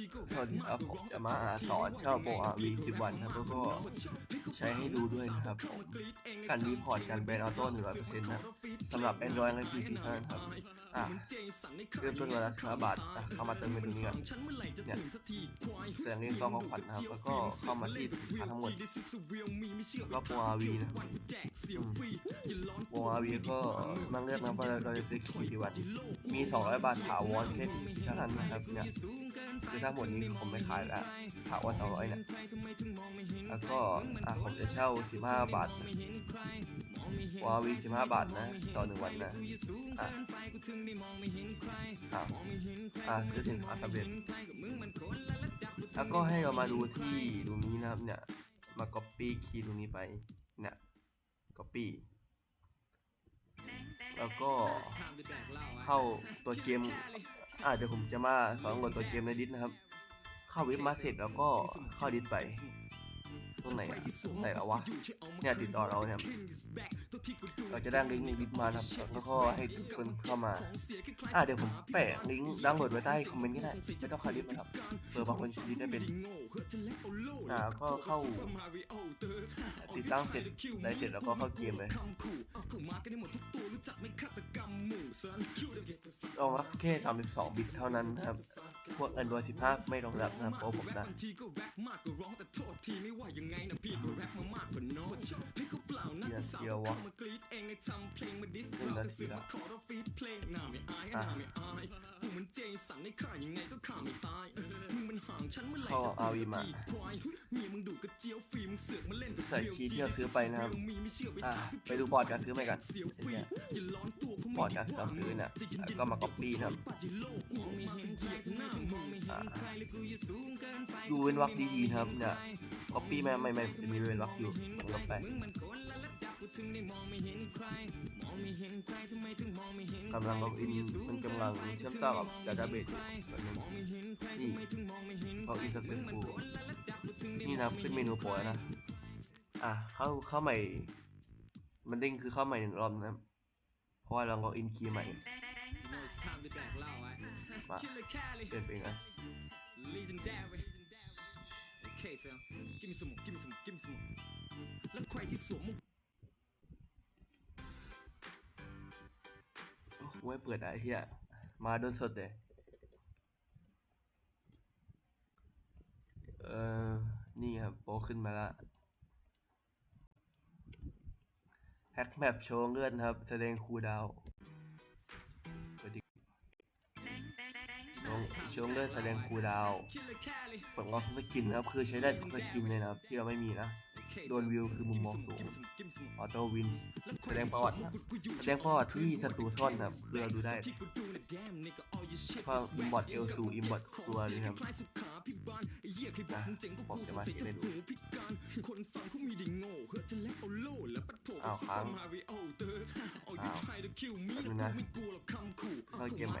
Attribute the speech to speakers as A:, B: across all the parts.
A: สวัสดีครับผมจะมาสอนเช่าโปรอาวีสิบวันครับแล้วก็ใช้ให้ดูด้วยนะครับ การรีพอร์ตการแบนออโต้หนึ่งร้อยเปอร์เซ็นต์นะสำหรับ Android และ PC เท่านั้นครับอะเริ่มต้นวันละสิบห้าบาทอะเข้ามาเติมเงินตรงนี้ครับเนี่ยแสดงเรียนซองของขวัญนะครับแล้วก็เข้ามาที่สินค้าทั้งหมดก็โปรอาวีนะ ปรอาวีก็มาเลือกนะว่าเราจะซื้อกี่วัน มี 200 บาทถาวรแค่เท่านั้นนะครับเนี่ยคือทั้งหมดนี้ผมไม่ขายแล้วถาวรสองร้อยเนี่ยแล้วก็อะผมจะเช่าสิบห้าบาทวาวีสิบห้าบาทนะ ต่อหนึ่งวันนะอะอะอะซื้อสินค้าสำเร็จแล้วก็ให้เรามาดูที่ตรงนี้นะครับเนี่ยมา copy คีย์ตรงนี้ไปเนี่ย copy แล้วก็เข้าตัวเกมอ่าเดี๋ยวผมจะมาสอนกดตัวเกมในดิสนะครับ เข้าเว็บมาเสร็จแล้วก็เข้าดิสไปตรงไหนอะไหนแล้ววะเนี่ยติดต่อเราเนี่ย เราจะได้ลิงก์ในดิสมาครับแล้วก็ให้ทุกคนเข้ามา อ่าเดี๋ยวผมแปะลิงก์ดาวน์โหลดไว้ใต้คอมเมนต์ก็ได้ไม่ต้องเข้าดิสนะครับเผื่อบางคนใช้ดิสได้เป็นอ่าก็เข้าติดตั้งเสร็จได้เสร็จแล้วก็เข้าเกมเลยรองรับแค่32บิตเท่านั้นนะครับ พวก Android 15 ไม่รองรับนะครับโอ้ผมนะ เดียวเดียววะหนึ่งนาทีแล้วอะเข้าเอาอีมาใส่คีย์ที่เราซื้อไปนะครับอ่าไปดูบอร์ดการซื้อไปกันไอ้เนี่ยบอร์ดการซื้อเนี่ยแล้วก็มา copy นะครับอ่าดูเว้นวรรคดีๆนะครับเนี่ย copy ไม่ไม่ไม่จะมีเว้นวรรคอยู่ตรงลบไป กำลังล็อกอินมันกำลังเชื่อมต่อกับ database อยู่แบบนึงนี่ล็อกอิน successful นี่นะครับขึ้นเมนูโปรแล้วนะ อะเข้าเข้าใหม่ มันเด้งคือเข้าใหม่หนึ่งรอบนะครับเพราะว่าเราก็อินคีย์ใหม่มาเปลี่ยนเป็นไงโอ้โไม่เปิดอะไอ้เหี้ยมาโดนสดเลยเออนี่ครับโปขึ้นมาละแฮกแมปโชว์เลื่อนครับ แสดงคูดาวโชว์โชว์เลื่อนแสดงคูดาวน์เปิดล็อกสกินนะครับ คือใช้ได้ทุกสกินเลยนะครับ ที่เราไม่มีนะ โดนวิวคือมุมมองสูงออโต้วิน แสดงประวัตินะครับแสดงประวัติที่ศัตรูซ่อนนะครับคือเราดูได้ก็อิมบอทเอลซูอิมบอทตัวนี้ครับนะผมจะมาให้ดูอ้าวค้างอ้าวแป๊บนึงนะเข้าเกมใหม่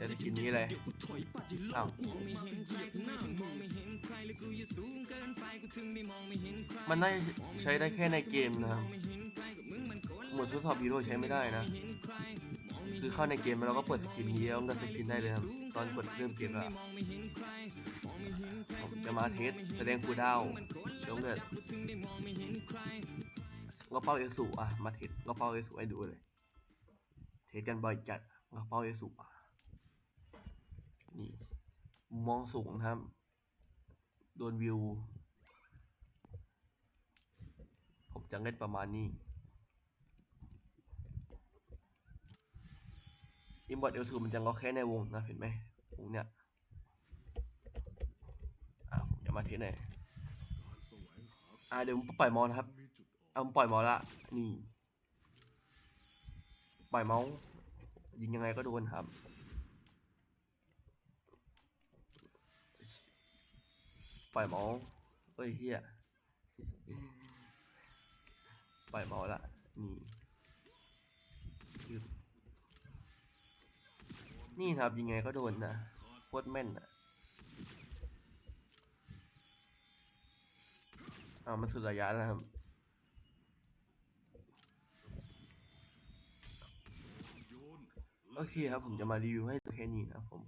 A: เดี๋ยวใช้สกินนี้เลยอ้าวมันน่าจะใช้ได้แค่ในเกมนะครับหมดทดสอบฮีโร่ใช้ไม่ได้นะ คือเข้าในเกมแล้วเราก็เปิดสกินนี้แล้วก็สกินได้เลยครับ ตอนกดเริ่มเกมแล้วผมจะมาเทสแสดงคูลดาวน์ช่วงเดือดก็เป้าเอสุอะ มาเทสก็เป้าเอสุให้ดูเลย เทสกันบ่อยจัดก็เป้าเอสุอะ นี่มุมมองสูงครับ โดนวิว ผมจะเล่นประมาณนี้ อิมบอร์ตเอลซูมันจะงอแค่ในวงนะเห็นไหมวงเนี้ยอะผมจะมาเทสหน่อยอะเดี๋ยวผมปล่อยมอนะครับ เอามปล่อยมอละ นี่ ปล่อยเมาส์ยิงยังไงก็โดนครับ ปล่อยเมาส์เฮ้ยเฮียปล่อยเมาส์ละนี่นี่ครับยังไงก็โดนนะโคตรแม่นอะเอามันสุดระยะแล้วครับโอเคครับผมจะมารีวิวให้แค่นี้นะผม